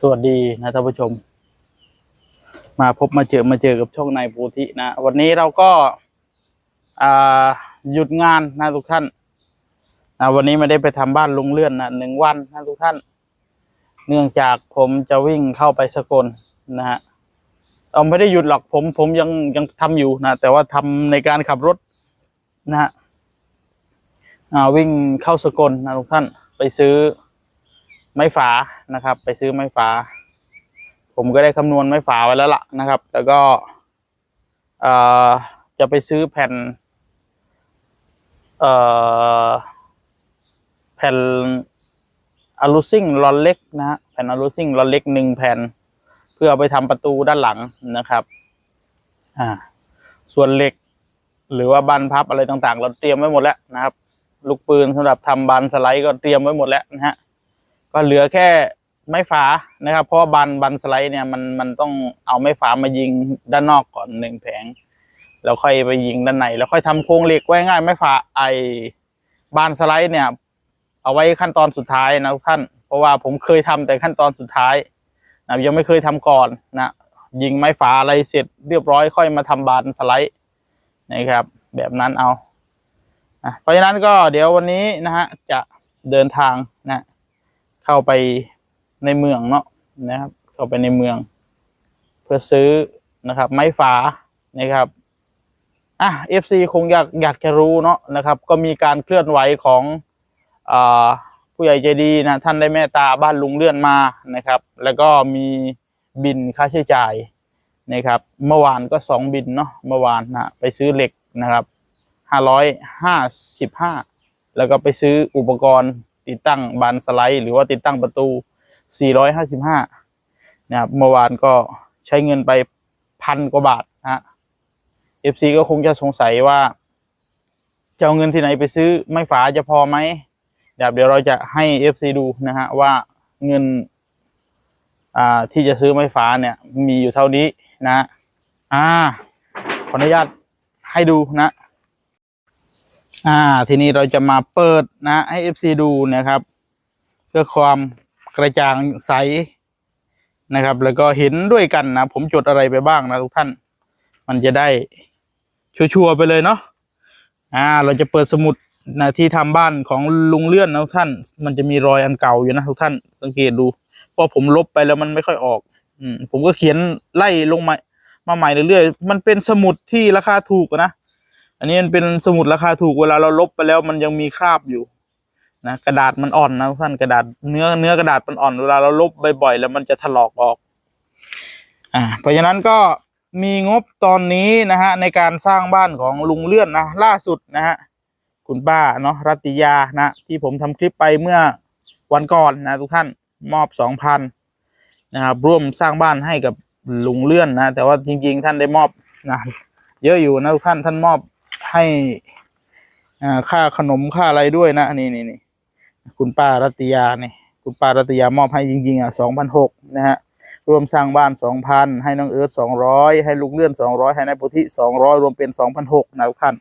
สวัสดีนะท่านผู้ชม มาพบมาเจอมาเจอกับช่องนายโพธินะ วันนี้เราก็หยุดงานนะทุกท่านนะวันนี้ไม่ได้ไปทำบ้านลุงเลื่อนนะหนึ่งวันนะทุกท่าน เนื่องจากผมจะวิ่งเข้าไปสกลนะฮะเอาไม่ได้หยุดหรอกผมผมยังยังทำอยู่นะ แต่ว่าทำในการขับรถนะฮะวิ่งเข้าสกลนะทุกท่านไปซื้อ ไม้ฝานะครับ ไปซื้อไม้ฝา ผมก็ได้คำนวณไม้ฝาไว้แล้วล่ะนะครับ แล้วก็เอ่อจะไปซื้อแผ่นเอ่อแผ่นอะลูซิ่งลอนเล็กนะฮะแผ่นอะลูซิ่งลอนเล็กหนึ่งแผ่น เพื่อไปทำประตูด้านหลังนะครับ อ่า ส่วนเหล็ก หรือว่าบานพับอะไรต่างๆ เราเตรียมไว้หมดแล้วนะครับ ลูกปืนสำหรับทำบานสไลด์ก็เตรียมไว้หมดแล้วนะฮะ ก็เหลือแค่ไม้ฝานะครับ เพราะว่าบันบันสไลด์เนี่ยมันมันต้องเอาไม้ฝามายิงด้านนอกก่อนหนึ่งแผง แล้วค่อยไปยิงด้านในแล้วค่อยทำโครงเหล็กไว้ง่ายไม้ฝาไอบานสไลด์เนี่ย เอาไว้ขั้นตอนสุดท้ายนะทุกท่าน เพราะว่าผมเคยทำแต่ขั้นตอนสุดท้ายนะยังไม่เคยทำก่อนนะยิงไม้ฝาอะไรเสร็จเรียบร้อยค่อยมาทำบานสไลด์นะครับ แบบนั้นเอาเพราะฉะนั้นก็เดี๋ยววันนี้นะฮะจะเดินทางนะ เข้าไปในเมืองเนาะนะครับ เข้าไปในเมือง เพื่อซื้อนะครับ ไม้ฝานะครับอะ FC คงอยากอยากจะรู้เนาะนะครับ ก็มีการเคลื่อนไหวของอผู้ใหญ่ใจดีนะท่านได้เมตตาบ้านลุงเลื่อนมานะครับ แล้วก็มีบินค่าใช้จ่ายนะครับ เมื่อวานก็สองบินเนาะเมื่อวานนะไปซื้อเหล็กนะครับห้าร้อยห้าสิบห้าแล้วก็ไปซื้ออุปกรณ์ ติดตั้งบานสไลด์ หรือว่าติดตั้งประตู 455 นะครับเมื่อวานก็ใช้เงินไปพันกว่าบาทนะ FC ก็คงจะสงสัยว่าจะเอาเงินที่ไหนไปซื้อไม้ฝาจะพอไหมเดี๋ยวเดี๋ยวเราจะให้ FC ดูนะฮะว่าเงินอ่าที่จะซื้อไม้ฝาเนี่ย มีอยู่เท่านี้นะ อ่า ขออนุญาตให้ดูนะ อ่า ทีนี้เราจะมาเปิดนะ ให้ FC ดูนะครับเพื่อความกระจ่างใสนะครับ แล้วก็เห็นด้วยกันนะ ผมจดอะไรไปบ้างนะทุกท่าน มันจะได้ชัวร์ไปเลยเนาะอ่า เราจะเปิดสมุดนะที่ทำบ้านของลุงเลื่อนนะทุกท่าน มันจะมีรอยอันเก่าอยู่นะทุกท่าน สังเกตดูพราะผมลบไปแล้วมันไม่ค่อยออก อืมผมก็เขียนไล่ลงมา มาใหม่เรื่อยๆ มันเป็นสมุดที่ราคาถูกนะ อันนี้มันเป็นสมุดราคาถูกเวลาเราลบไปแล้วมันยังมีคราบอยู่นะกระดาษมันอ่อนนะทุกท่านกระดาษเนื้อเนื้อกระดาษมันอ่อนเวลาเราลบบ่อยๆแล้วมันจะถลอกออก อ่า เพราะฉะนั้นก็มีงบตอนนี้นะฮะในการสร้างบ้านของลุงเลื่อนนะล่าสุดนะฮะคุณป้าเนาะรัติยานะ ที่ผมทำคลิปไปเมื่อวันก่อนนะทุกท่านมอบสองพันนะครับร่วมสร้างบ้านให้กับลุงเลื่อนนะ แต่ว่าจริง ๆ ท่านได้มอบนะเยอะอยู่นะทุกท่านท่านมอบ ให้อ่าค่าขนมค่าอะไรด้วยนะนี่นี่นี่คุณป้ารัตยาเนี่ยคุณป้ารัตยามอบให้จริงๆอะสองพันหกนะฮะรวมสร้างบ้านสองพันให้น้องเอิร์ธสองร้อยให้ลูกเลื่อนสองร้อยให้นายปุธิสองร้อยรวมเป็นสองพันหกนะทุกท่าน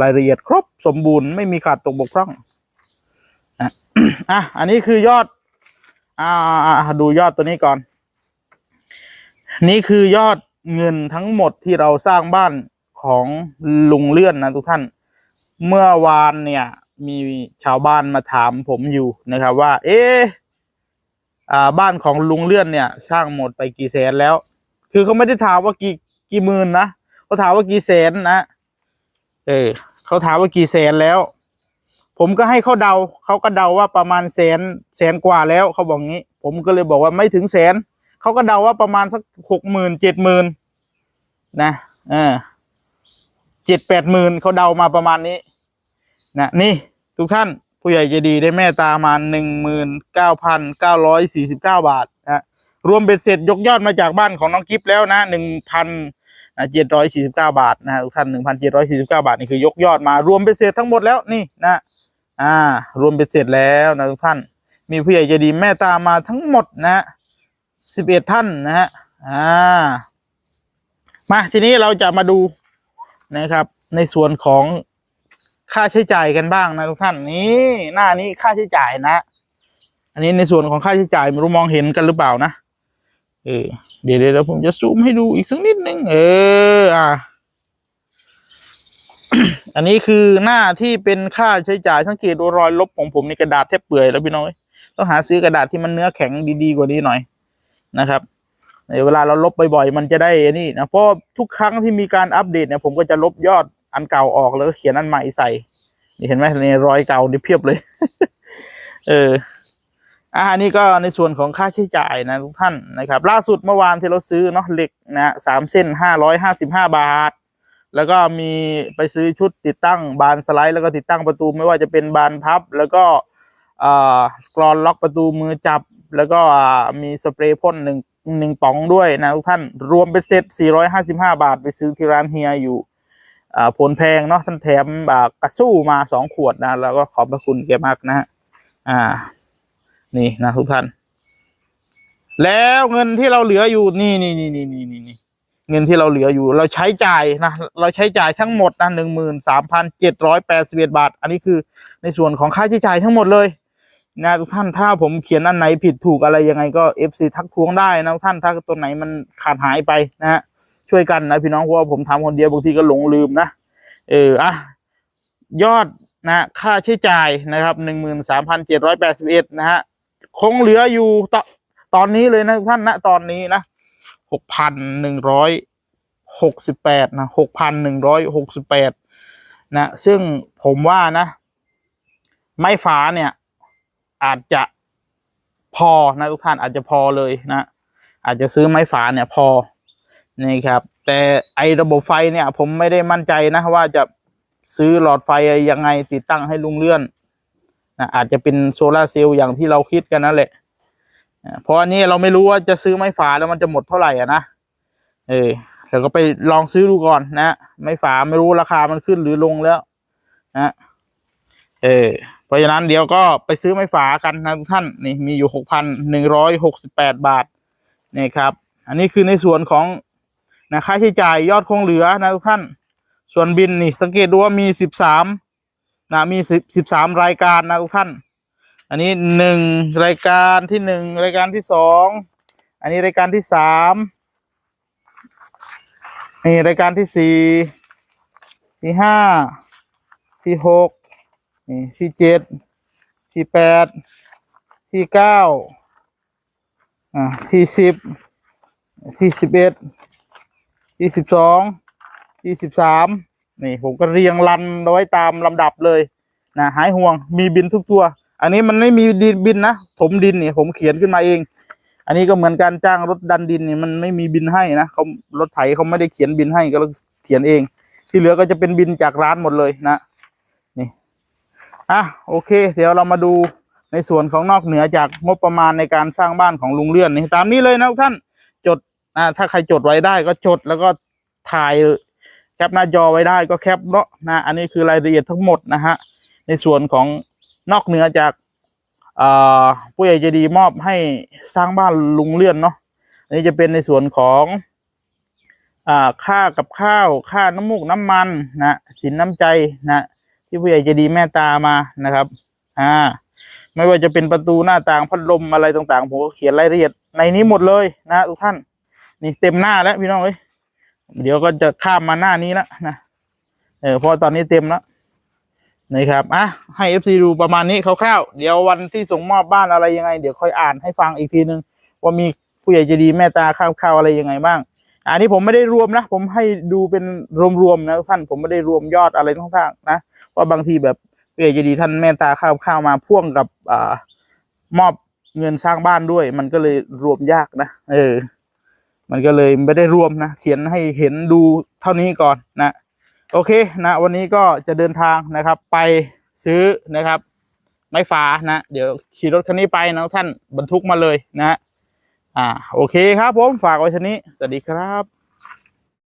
รายละเอียดครบสมบูรณ์ไม่มีขาดตกบกพร่องอะอะอันนี้คือยอด อ่าดูยอดตัวนี้ก่อน นี่คือยอดเงินทั้งหมดที่เราสร้างบ้าน ของลุงเลื่อนนะทุกท่าน เมื่อวานเนี่ย มีชาวบ้านมาถามผมอยู่นะครับ ว่า เอ๊ะอ่าบ้านของลุงเลื่อนเนี่ย สร้างหมดไปกี่แสนแล้ว คือเขาไม่ได้ถามว่ากี่กี่หมื่นนะเขาถามว่ากี่แสนนะ เออเขาถามว่ากี่แสนแล้ว ผมก็ให้เขาเดาเขาก็เดาว่าประมาณแสนแสนกว่าแล้วเขาบอกงี้ ผมก็เลยบอกว่าไม่ถึงแสนเขาก็เดาว่าประมาณสักหกหมื่นเจ็ดหมื่นนะ เออ เจ็ดแปดหมื่นเขาเดามาประมาณนี้นะนี่ทุกท่านผู้ใหญ่ใจดีได้เมตตามาหนึ่งหมื่นเก้าพันเก้าร้อยสี่สิบเก้าบาทนะรวมเบ็ดเสร็จยกยอดมาจากบ้านของน้องกิฟแล้วนะหนึ่งพันเจ็ดร้อยสี่สิบเก้าบาทนะทุกท่านหนึ่งพันเจ็ดร้อยสี่สิบเก้าบาทนี่คือยกยอดมารวมเบ็ดเสร็จทั้งหมดแล้วนี่นะอ่ารวมเบ็ดเสร็จแล้วนะทุกท่าน มีผู้ใหญ่ใจดีเมตตามาทั้งหมดนะสิบเอ็ดท่านนะฮะอ่ามาทีนี้เราจะมาดู นะครับ ในส่วนของค่าใช้จ่ายกันบ้างนะทุกท่านนี่หน้านี้ค่าใช้จ่ายนะ อันนี้ในส่วนของค่าใช้จ่ายไม่รู้มองเห็นกันหรือเปล่านะเออเดี๋ยวเดี๋ยวผมจะซูมให้ดูอีกสักนิดนึงเอออะอันนี้คือหน้าที่เป็นค่าใช้จ่ายสังเกตดูรอยลบของผมในกระดาษแทบเปื่อยแล้วพี่น้อย ต้องหาซื้อกระดาษที่มันเนื้อแข็งดีๆกว่านี้หน่อยนะครับ เวลาเราลบบ่อยๆมันจะได้นี่นะเพราะทุกครั้งที่มีการอัปเดตเนี่ยผมก็จะลบยอดอันเก่าออกแล้วก็เขียนอันใหม่ใส่นี่เห็นไหมในรอยเก่านี่เพียบเลย เอออ่านี่ก็ในส่วนของค่าใช้จ่ายนะทุกท่านนะครับ ล่าสุดเมื่อวานที่เราซื้อเนาะเหล็กนะสามเส้นห้าร้อยห้าสิบห้าบาท แล้วก็มีไปซื้อชุดติดตั้งบานสไลด์แล้วก็ติดตั้งประตูไม่ว่าจะเป็นบานพับ แล้วก็อ่ากรอนล็อกประตูมือจับ แล้วก็มีสเปรย์พ่นหนึ่ง หนึ่งป๋องด้วยนะทุกท่านรวมเป็นเซ็ต455 บาท ไปซื้อที่ร้านเฮียอยู่อ่าผลแพงเนาะท่านแถมอ่ากระสู้มาสองขวดนะแล้วก็ขอบพระคุณแกมากนะฮะอ่า นี่นะทุกท่าน แล้วเงินที่เราเหลืออยู่นี่นี่นี่นี่นี่นี่นี่เงินที่เราเหลืออยู่ เราใช้จ่ายนะเราใช้จ่ายทั้งหมดนะหนึ่งหมื่นสามพันเจ็ดร้อยแปดสิบเอ็ดบาท อันนี้คือในส่วนของค่าใช้จ่ายทั้งหมดเลย นะทุกท่านถ้าผมเขียนอันไหนผิดถูกอะไรยังไงก็เอฟซีทักท้วงได้นะทุกท่านถ้าตัวไหนมันขาดหายไปนะฮะช่วยกันนะพี่น้องเพราะว่าผมทำคนเดียวบางทีก็หลงลืมนะเอออะยอดนะค่าใช้จ่ายนะครับหนึ่งหมื่นสามพันเจ็ดร้อยแปดสิบเอ็ดนะฮะคงเหลืออยู่ตอตอนนี้เลยนะทุกท่านนะตอนนี้นะหกพันหนึ่งร้อยหกสิบแปดนะหกพันหนึ่งร้อยหกสิบแปดนะ ซึ่งผมว่านะ ไม้ฟ้าเนี่ย อาจจะพอนะทุกท่านอาจจะพอเลยนะอาจจะซื้อไม้ฝาเนี่ยพอนี่ครับ แต่ไอระบบไฟเนี่ย ผมไม่ได้มั่นใจนะว่าจะซื้อหลอดไฟยังไงติดตั้งให้ลุงเลื่อนนะอาจจะเป็นโซลาเซลล์อย่างที่เราคิดกันนั่นแหละเพราะอันนี้เราไม่รู้ว่าจะซื้อไม้ฝาแล้วมันจะหมดเท่าไหร่อะนะเออเราก็ไปลองซื้อดูก่อนนะไม้ฝาไม่รู้ราคามันขึ้นหรือลงแล้ว นะ เออ เพราะฉะนั้นเดี๋ยวก็ไปซื้อไม้ฝากันนะทุกท่านนี่มีอยู่หกพันหนึ่งร้อยหกสิบแปดบาทนี่ครับ อันนี้คือในส่วนของนะค่าใช้จ่ายยอดคงเหลือนะทุกท่าน ส่วนบินนี่สังเกตดูว่ามีสิบสามนะมีสิบสิบสามรายการนะทุกท่าน อันนี้หนึ่งรายการที่หนึ่งรายการที่สองอันนี้รายการที่สามนี่รายการที่สี่ที่ห้าที่หก นี่ที่เจ็ดที่แปดที่เก้าอ่าที่สิบที่สิบเอ็ดที่สิบสองที่สิบสามนี่ผมก็เรียงรันไว้ตามลำดับเลยนะหายห่วงมีบินทุกตัว อันนี้มันไม่มีดินบินนะถมดินเนี่ยผมเขียนขึ้นมาเอง อันนี้ก็เหมือนการจ้างรถดันดินเนี่ยมันไม่มีบินให้นะเขารถไถเขาไม่ได้เขียนบินให้ก็เขียนเอง ที่เหลือก็จะเป็นบินจากร้านหมดเลยนะ อะโอเค เดี๋ยวเรามาดูในส่วนของนอกเหนือจากงบประมาณในการสร้างบ้านของลุงเลื่อนนี่ตามนี้เลยนะทุกท่านจดอ่าถ้าใครจดไว้ได้ก็จดแล้วก็ถ่ายแคปหน้าจอไว้ได้ก็แคปเนาะนะอันนี้คือรายละเอียดทั้งหมดนะฮะในส่วนของนอกเหนือจากเอ่อผู้ใหญ่ใจะดีมอบให้สร้างบ้านลุงเลื่อนเนาะอันนี้จะเป็นในส่วนของอ่าค่ากับข้าว ค่าน้ำมูกน้ำมันนะสินน้ำใจนะ ที่ผู้ใหญ่จะดีแม่ตามานะครับ อ่า ไม่ว่าจะเป็นประตูหน้าต่างพัดลมอะไรต่างๆ ผมก็เขียนรายละเอียดในนี้หมดเลยนะทุกท่าน นี่เต็มหน้าแล้วพี่น้องเอ้ยเดี๋ยวก็จะข้ามมาหน้านี้แล้วนะเออพราะตอนนี้เต็มแล้วนี่ครับอะให้เอฟซีดูประมาณนี้คร่าวๆเดี๋ยววันที่ส่งมอบบ้านอะไรยังไง เดี๋ยวค่อยอ่านให้ฟังอีกทีนึงว่ามีผู้ใหญ่จะดีแม่ตาข้าวๆอะไรยังไงบ้าง อันนี้ผมไม่ได้รวมนะ ผมให้ดูเป็นรวมๆนะท่านผมไม่ได้รวมยอดอะไรทั้งๆนะเพราะบางทีแบบผู้ใหญ่ใจะดีท่านแม่ตาข้าวๆมาพ่วงกับอ่ามอบเงินสร้างบ้านด้วย มันก็เลยรวมยากนะเออ มันก็เลยไม่ได้รวมนะเขียนให้เห็นดูเท่านี้ก่อนนะโอเคนะวันนี้ก็จะเดินทางนะครับ ไปซื้อนะครับ ไม้ฟ้านะ เดี๋ยวขี่รถคันนี้ไปนะท่านบรรทุกมาเลยนะ อ่า โอเคครับผม ฝากไว้เท่นี้ สวัสดีครับ